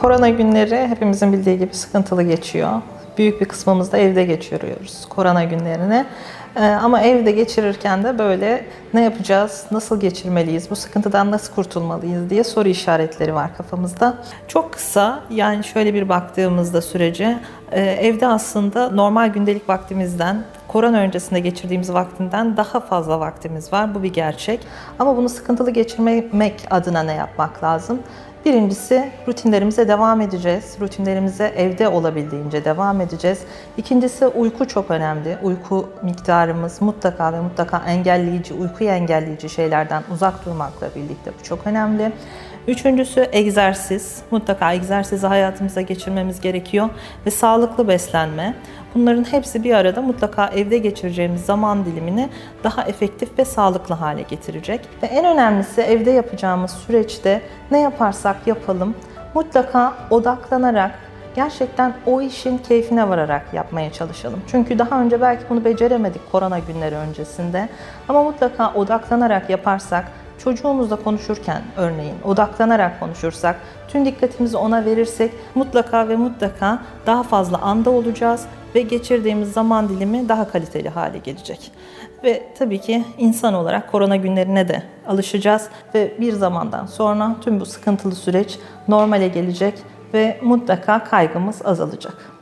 Korona günleri hepimizin bildiği gibi sıkıntılı geçiyor. Büyük bir kısmımız da evde geçiriyoruz korona günlerini. Ee, ama evde geçirirken de böyle ne yapacağız, nasıl geçirmeliyiz, bu sıkıntıdan nasıl kurtulmalıyız diye soru işaretleri var kafamızda. Çok kısa yani şöyle bir baktığımızda sürece e, evde aslında normal gündelik vaktimizden korona öncesinde geçirdiğimiz vaktinden daha fazla vaktimiz var. Bu bir gerçek. Ama bunu sıkıntılı geçirmemek adına ne yapmak lazım? Birincisi rutinlerimize devam edeceğiz. Rutinlerimize evde olabildiğince devam edeceğiz. İkincisi uyku çok önemli. Uyku miktarımız mutlaka ve mutlaka engelleyici, uykuyu engelleyici şeylerden uzak durmakla birlikte bu çok önemli. Üçüncüsü egzersiz. Mutlaka egzersizi hayatımıza geçirmemiz gerekiyor ve sağlıklı beslenme. Bunların hepsi bir arada mutlaka evde geçireceğimiz zaman dilimini daha efektif ve sağlıklı hale getirecek. Ve en önemlisi evde yapacağımız süreçte ne yaparsak yapalım mutlaka odaklanarak gerçekten o işin keyfine vararak yapmaya çalışalım. Çünkü daha önce belki bunu beceremedik korona günleri öncesinde ama mutlaka odaklanarak yaparsak çocuğumuzla konuşurken örneğin odaklanarak konuşursak, tüm dikkatimizi ona verirsek mutlaka ve mutlaka daha fazla anda olacağız ve geçirdiğimiz zaman dilimi daha kaliteli hale gelecek. Ve tabii ki insan olarak korona günlerine de alışacağız ve bir zamandan sonra tüm bu sıkıntılı süreç normale gelecek ve mutlaka kaygımız azalacak.